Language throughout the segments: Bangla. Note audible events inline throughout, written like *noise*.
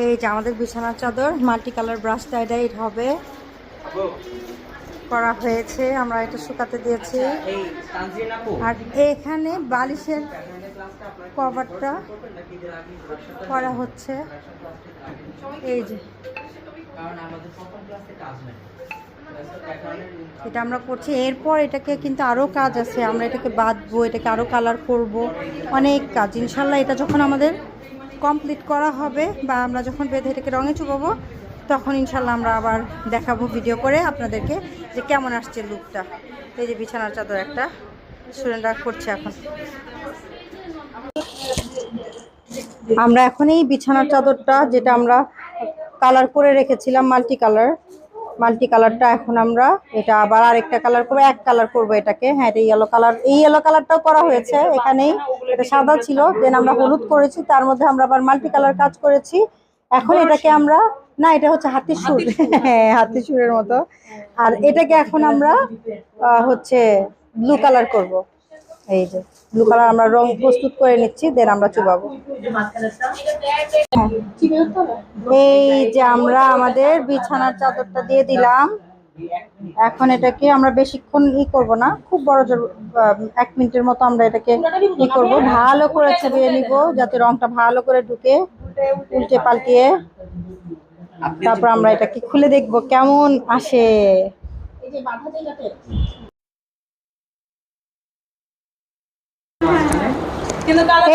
এই যে আমাদের বিছানার চাদর মাল্টি কালার ব্রাশ টাইডাইট হবে। করা হয়েছে আমরা এটা শুকাতে দিয়েছি। আপু। আর এখানে বালিশের কভারটা করা হচ্ছে। এই যে। এটা আমরা করছি। এরপর এটাকে কিন্তু আরও কাজ আছে। আমরা এটাকে বাঁধবো এটাকে আরও কালার করব। অনেক কাজ। ইনশাল্লাহ এটা যখন আমাদের কমপ্লিট করা হবে বা আমরা যখন বেঁধে এটাকে রঙে চুবাবো, তখন ইনশাল্লাহ আমরা আবার দেখাবো ভিডিও করে আপনাদেরকে যে কেমন আসছে লুকটা এই যে বিছানার চাদর একটা স্টুডেন্টরা করছে এখন। আমরা এখন এই বিছানার চাদরটা যেটা আমরা কালার করে রেখেছিলাম মাল্টি কালার মাল্টি কালারটা এখন আমরা এটা আবার আরেকটা কালার করব, এক কালার করব এটাকে। হ্যাঁ এটা ইয়েলো কালার এই ইয়েলো কালারটাও করা হয়েছে এখানেই। এটা সাদা ছিল দেন আমরা হলুদ করেছি তার মধ্যে আমরা আবার মাল্টি কালার কাজ করেছি। এখন এটাকে আমরা না এটা হচ্ছে হাতির সুর। *laughs* হ্যাঁ হাতির সুরের মতো। আর এটাকে এখন আমরা হচ্ছে ব্লু কালার করব। এই যে ব্লু কালার আমরা রং প্রস্তুত করে নিচ্ছি দেন আমরা চুবাবো। এই যে আমরা আমাদের বিছানার চাদরটা দিয়ে দিলাম। এখন এটাকে আমরা বেশিক্ষণ ই করব না। খুব বড় জোর এক মিনিটের মতো আমরা এটাকে ই করব। ভালো করে চিবিয়ে নিব যাতে রংটা ভালো করে ঢুকে উল্টে পাল্টিয়ে। তারপর আমরা এটাকে খুলে দেখব কেমন আসে।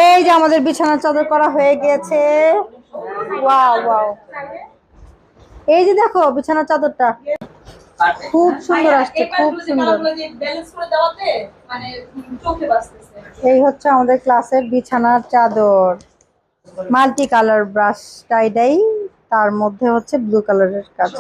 এই যে আমাদের বিছানার চাদর করা হয়ে গিয়েছে। Wow wow. এই যে দেখো বিছানার চাদরটা। খুব সুন্দর আসছে খুব সুন্দর। মানে এই হচ্ছে আমাদের ক্লাসের বিছানার চাদর। মাল্টি কালার ব্রাশ টাইডাই তার মধ্যে হচ্ছে ব্লু কালারের কাজ।